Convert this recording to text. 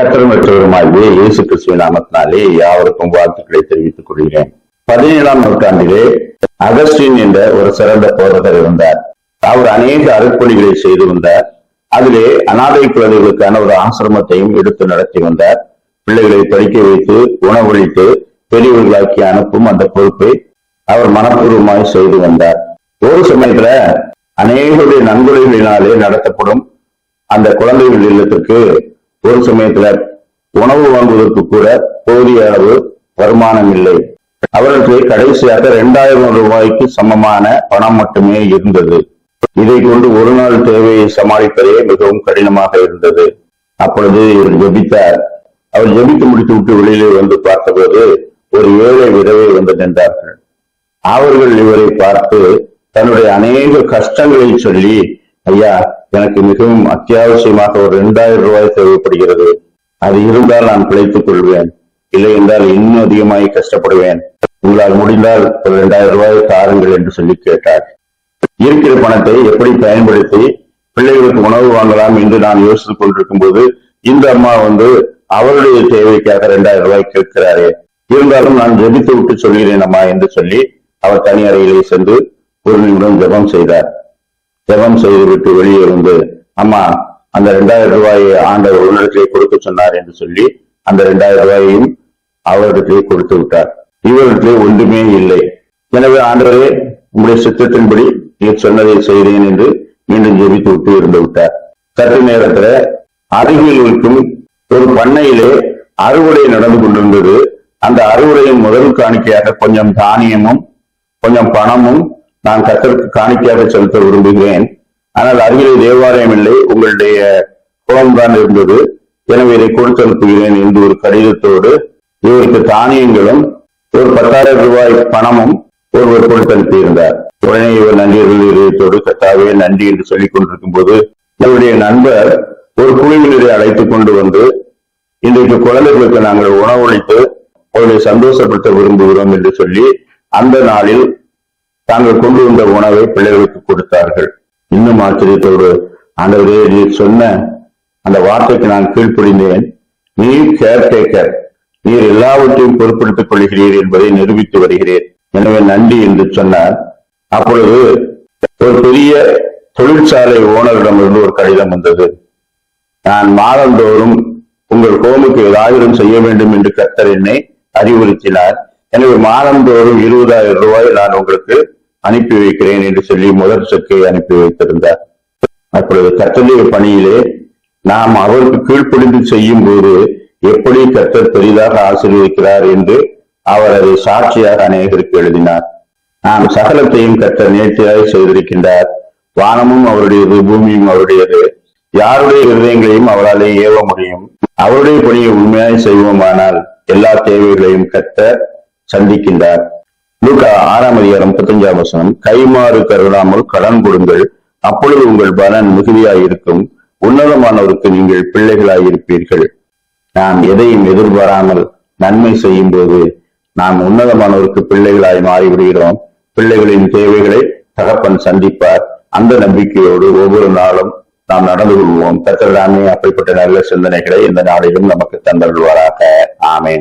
கத்தர் இயேசு கிறிஸ்துவின் நாமத்தினாலே யாவருக்கும் வாழ்த்துக்களை தெரிவித்துக் கொள்கிறேன். பதினேழாம் நூற்றாண்டிலே அகஸ்டின் என்ற ஒரு சிறந்த போதகர் இருந்தார். அவர் அநேக அருட்பணிகளை செய்து வந்தார். அதிலே அனாதை குழந்தைகளுக்கான ஒரு ஆசிரமத்தையும் எடுத்து நடத்தி வந்தார். பிள்ளைகளை படிக்க வைத்து உணவளித்து பெரியவர்களாக்கி அனுப்பும் அந்த பொறுப்பை அவர் மனப்பூர்வமாய் செய்து வந்தார். ஒரு சமயத்துல அநேகருடைய நன்கொடைகளினாலே நடத்தப்படும் அந்த குழந்தைகள் இல்லத்திற்கு ஒரு சமயத்துல உணவு வாங்குவதற்கு கூட போதிய அளவு வருமானம் இல்லை. அவர்களுக்கு கடைசியாக இரண்டாயிரம் ரூபாய்க்கு சமமான பணம் மட்டுமே இருந்தது. இதை கொண்டு ஒரு நாள் தேவையை சமாளிப்பதே மிகவும் கடினமாக இருந்தது. அப்பொழுது இவர் ஜெபித்தார். அவர் ஜெபித்து முடித்து விட்டு வெளியிலே வந்து பார்த்தபோது ஒரு ஏழை விதவை வந்து நின்றார்கள். அவர்கள் இவரை பார்த்து தன்னுடைய அநேக கஷ்டங்களை சொல்லி ஐயா எனக்கு மிகவும் அத்தியாவசியமாக ஒரு இரண்டாயிரம் ரூபாய் தேவைப்படுகிறது. அது இருந்தால் நான் பிழைத்துக் கொள்வேன். இல்லை என்றால் இன்னும் அதிகமாய் கஷ்டப்படுவேன். உங்களால் முடிந்தால் ஒரு இரண்டாயிரம் ரூபாய் தாருங்கள் என்று சொல்லி கேட்டார். இருக்கிற பணத்தை எப்படி பயன்படுத்தி பிள்ளைகளுக்கு உணவு வாங்கலாம் என்று நான் யோசித்துக் கொண்டிருக்கும் போது இந்த அம்மா வந்து அவருடைய தேவைக்காக இரண்டாயிரம் ரூபாய் கேட்கிறாரே. இருந்தாலும் நான் ஜெபித்து விட்டு சொல்கிறேன் அம்மா என்று சொல்லி அவர் தனி அறையிலே சென்று ஒரு நிமிடம் ஜபம் செய்தார். ஜபம் செய்துவிட்டு வெளியே வந்து அம்மா அந்த இரண்டாயிரம் ரூபாயை ஆண்டவர் உன்னிடத்திலே கொடுக்க சொன்னார் என்று சொல்லி அந்த இரண்டாயிரம் ரூபாயையும் அவரிடத்திலே கொடுத்து விட்டார். இவரிடத்திலே ஒன்றுமே இல்லை. எனவே ஆண்டவரே உங்களுடைய சித்தத்தின்படி நீர் சொன்னதை செய்தேன் என்று மீண்டும் ஜெபித்து விட்டு இருந்து விட்டார். சற்று நேரத்துல அருகில் இருக்கும் ஒரு பண்ணையிலே அறுவடை நடந்து கொண்டிருந்தது. அந்த அறுவடையின் முதல் காணிக்கையாக கொஞ்சம் தானியமும் கொஞ்சம் பணமும் நான் கத்தருக்கு காணிக்கையாக செலுத்த விரும்புகிறேன். ஆனால் அருகிலே தேவாலயம் இல்லை உங்களுடைய குளம் தான் இருந்தது. எனவே இதை கொடுத்து அனுப்புகிறேன் என்று ஒரு கடிதத்தோடு இவருக்கு தானியங்களும் ஒரு பத்தாயிரம் ரூபாய் பணமும் ஒருவர் கொடுத்து அனுப்பியிருந்தார். உடனே இவர் நன்றியர்கள் இதயத்தோடு கத்தாவே நன்றி என்று சொல்லிக் கொண்டிருக்கும் போது இவருடைய நண்பர் ஒரு குழுவினரை அழைத்துக் கொண்டு வந்து இன்றைக்கு குழந்தைகளுக்கு நாங்கள் உணவளித்து அவர்களை சந்தோஷப்படுத்த விரும்புகிறோம் என்று சொல்லி அந்த நாளில் தாங்கள் கொண்டு வந்த உணவை பிள்ளைகளுக்கு கொடுத்தார்கள். இன்னும் ஆச்சரியத்தோடு ஆண்டவரே நீ சொன்ன அந்த வார்த்தைக்கு நான் கீழ்ப்படிந்தேன். நீர் கேர்டேக்கர் நீர் எல்லாவற்றையும் பொறுப்படுத்திக் கொள்கிறீர் என்பதை நிரூபித்து வருகிறேன். எனவே நன்றி என்று சொன்னார். அப்பொழுது ஒரு பெரிய தொழிற்சாலை ஓனரிடமிருந்து ஒரு கடிதம் வந்தது. நான் மாதந்தோறும் உங்கள் கோமுக்கு ஏதாயிரம் செய்ய வேண்டும் என்று கத்தர் என்னை அறிவுறுத்தினார். எனவே மாதந்தோறும் இருபதாயிரம் ரூபாய் நான் உங்களுக்கு அனுப்பி வைக்கிறேன் என்று சொல்லி முதல் செக்கை அனுப்பி வைத்திருந்தார். அப்பொழுது கர்த்தருடைய பணியிலே நாம் அவருக்கு கீழ்ப்படிந்து செய்யும் போது எப்படி கத்தர் பெரிதாக ஆசீர்வதிக்கிறார் என்று அவர் அதை சாட்சியாக அநேகருக்கு எழுதினார். நாம் சகலத்தையும் கத்தர் நேர்த்தியாக செய்திருக்கின்றார். வானமும் அவருடையது பூமியும் அவருடையது. யாருடைய இருதயங்களையும் அவராலே ஏவ முடியும். அவருடைய பணியை உண்மையாய் செய்வோமானால் எல்லா தேவைகளையும் கத்த சந்திக்கின்றார். லூக்கா ஆறாம் அதிகாரம் முப்பத்தஞ்சாம் வசனம் கைமாறு கருடாமல் கடன் கொடுங்கள். அப்பொழுது உங்கள் பலன் மிகுதியாயிருக்கும். உன்னதமானவருக்கு நீங்கள் பிள்ளைகளாயிருப்பீர்கள். நாம் எதையும் எதிர்பாராமல் நன்மை செய்யும் போது நாம் உன்னதமானவருக்கு பிள்ளைகளாய் மாறிவிடுகிறோம். பிள்ளைகளின் தேவைகளை தகப்பன் சந்திப்பார். அந்த நம்பிக்கையோடு ஒவ்வொரு நாளும் நாம் நடந்து கொள்வோம். கத்தர்தாமே அப்படிப்பட்ட நல்ல சிந்தனைகளை இந்த நாளிலும் நமக்கு தந்தருள்வாராக. ஆமேன்.